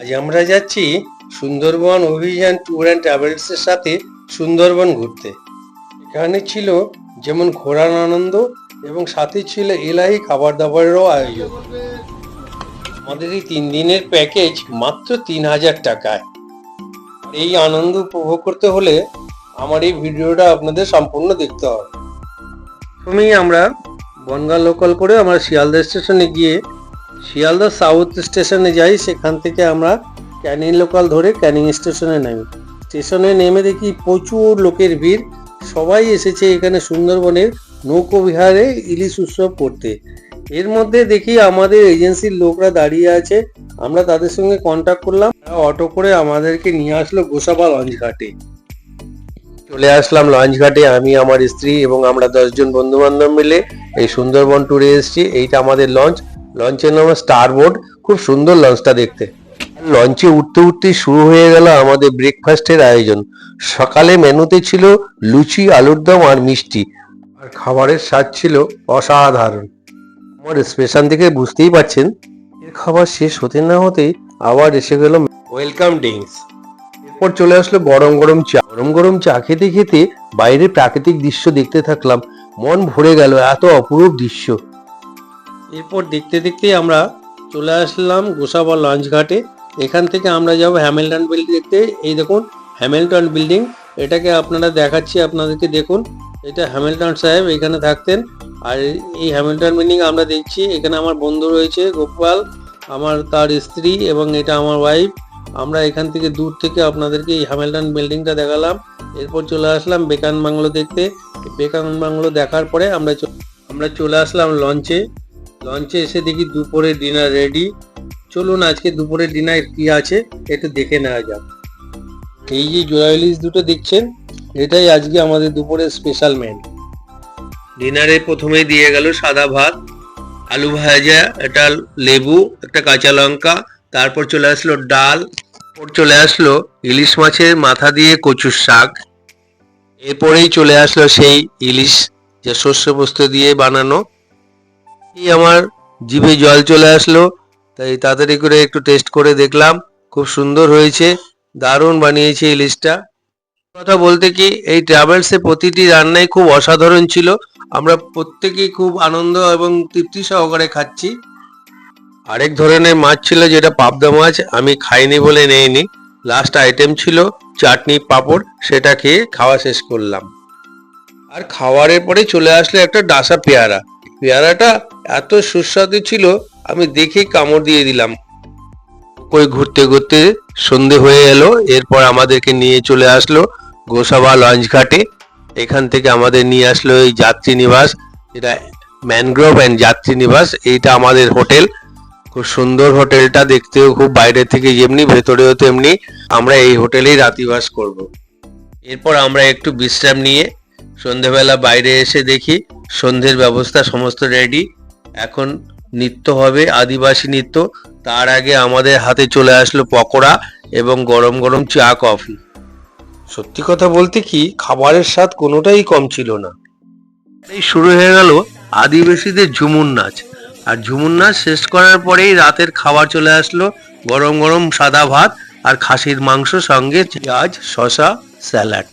আজ আমরা যাচ্ছি সুন্দরবন অভিযান ট্যুর অ্যান্ড ট্রাভেলসের সাথে সুন্দরবন ঘুরতে। এখানে ছিল যেমন ঘোরার আনন্দ এবং সাথে ছিল এলাহি খাবার দাবারেরও আয়োজন। আমাদের এই তিন দিনের প্যাকেজ মাত্র তিন হাজার টাকায়। এই আনন্দ উপভোগ করতে হলে আমার এই ভিডিওটা আপনাদের সম্পূর্ণ দেখতে হবে। প্রথমেই আমরা বনগা লোকাল করে আমরা শিয়ালদা স্টেশনে গিয়ে শিয়ালদা সাউথ স্টেশনে যাই, সেখান থেকে আমরা ক্যানিং লোকাল ধরে ক্যানিং স্টেশনে নামি। স্টেশনে নেমে দেখি প্রচুর লোকের ভিড়। সবাই এসেছে এখানে সুন্দরবনের নৌকো বিহারে ইলিশ উৎসব করতে। এর মধ্যে দেখি আমাদের এজেন্সির লোকরা দাঁড়িয়ে আছে। আমরা তাদের সঙ্গে কন্ট্যাক্ট করলাম। অটো করে আমাদেরকে নিয়ে আসলো গোসাবা লঞ্চ ঘাটে। চলে আসলাম লঞ্চ ঘাটে। আমি, আমার স্ত্রী এবং আমরা দশজন বন্ধু বান্ধব মিলে এই সুন্দরবন ট্যুরে এসেছি। এইটা আমাদের লঞ্চ। লঞ্চের নাম স্টার বোর্ড খুব সুন্দর লঞ্চটা দেখতে। লঞ্চে উঠতে উঠতে শুরু হয়ে গেল আমাদের ব্রেকফাস্টের আয়োজন। সকালে মেনুতে ছিল লুচি, আলুর দম আর মিষ্টি। আর খাবারের স্বাদ ছিল অসাধারণ। আমার স্পেশাল দেখে বুঝতেই পারছেন এর খাবার শেষ হতে না হতেই আবার এসে গেল ওয়েলকাম ড্রিঙ্কস এরপর চলে আসলো গরম গরম চা। গরম গরম চা খেতে খেতে বাইরের প্রাকৃতিক দৃশ্য দেখতে থাকলাম। মন ভরে গেল এত অপরূপ দৃশ্য। এরপর দেখতে দেখতে আমরা চলে আসলাম গোসাবা লঞ্চ ঘাটে। এখান থেকে আমরা যাব হ্যামিল্টন বিল্ডিং দেখতে। এই দেখুন, হ্যামিল্টন বিল্ডিং এটাকে আপনারা দেখাচ্ছি, আপনাদেরকে দেখুন। এটা হ্যামিল্টন সাহেব এখানে থাকতেন। আর এই হ্যামিল্টন বিল্ডিং আমরা দেখছি, এখানে আমার বন্ধু রয়েছে, গোপাল, আমার তার স্ত্রী এবং এটা আমার ওয়াইফ আমরা এখান থেকে দূর থেকে আপনাদেরকে এই হ্যামিল্টন বিল্ডিংটা দেখালাম। এরপর চলে আসলাম বেকান বাংলো দেখতে। বেকান বাংলো দেখার পরে আমরা আমরা চলে আসলাম লঞ্চে লঞ্চে এসে দেখি দুপুরে ডিনার রেডি চলুন আজকে দুপুরে ডিনার কি আছে একটু দেখে নেওয়া যাক। এই যে ইলিশ দুটো দেখছেন, এটাই আজকে আমাদের দুপুরের স্পেশাল মেন ডিনারে প্রথমেই দিয়ে গেল সাদা ভাত, আলু ভাজা এটা লেবু, একটা কাঁচা লঙ্কা, তারপর চলে আসলো ডাল, এরপর চলে আসলো ইলিশ মাছের মাথা দিয়ে কচুর শাক, এরপরেই চলে আসলো সেই ইলিশ, যে শস্য পোস্ত দিয়ে বানানো। এই আমার জিভে জল চলে আসলো? তাই তাড়াতাড়ি করে একটু টেস্ট করে দেখলাম। খুব সুন্দর হয়েছে। দারুণ বানিয়েছে ইলিশটা কথা বলতে কি, এই ট্রাভেলসে প্রতিটি রান্নাই খুব অসাধারণ ছিল। আমরা প্রত্যেকেই খুব আনন্দ এবং তৃপ্তি সহকারে খাচ্ছি। আরেক ধরনের মাছ ছিল যেটা পাবদা মাছ, আমি খাইনি বলে নেইনি। লাস্ট আইটেম ছিল চাটনি পাঁপড়, সেটা খেয়ে খাওয়া শেষ করলাম। আর খাওয়ারের পরে চলে আসলো একটা ডাসা পেয়ারা। পেয়ারাটা এত সুস্বাদু ছিল, আমি দেখে কামড় দিয়ে দিলাম। কই ঘুরতে ঘুরতে সন্ধে হয়ে এলো, এরপর আমাদেরকে নিয়ে চলে আসলো গোসাবা লঞ্চ ঘাটে। এখান থেকে আমাদের নিয়ে আসলো এই যাত্রী নিবাস যেটা ম্যানগ্রোভ অ্যান্ড যাত্রী নিবাস, এইটা আমাদের হোটেল। খুব সুন্দর হোটেলটা দেখতেও খুব বাইরে থেকে যেমনি, ভেতরেও তেমনি। আমরা এই হোটেলেই রাতিবাস করব। এরপর আমরা একটু বিশ্রাম নিয়ে সন্ধেবেলা বাইরে এসে দেখি সন্ধ্যের ব্যবস্থা সমস্ত রেডি। এখন নৃত্য হবে, আদিবাসী নৃত্য। তার আগে আমাদের হাতে চলে আসলো পকোড়া এবং গরম গরম চা, কফি। সত্যি কথা বলতে কি, খাবারের স্বাদ কোনোটাই কম ছিল না। এই শুরু হয়ে গেল আদিবাসীদের ঝুমুর নাচ। আর ঝুমুর নাচ শেষ করার পরেই রাতের খাবার চলে আসলো গরম গরম সাদা ভাত আর খাসির মাংস সঙ্গে পেঁয়াজ শশা স্যালাড।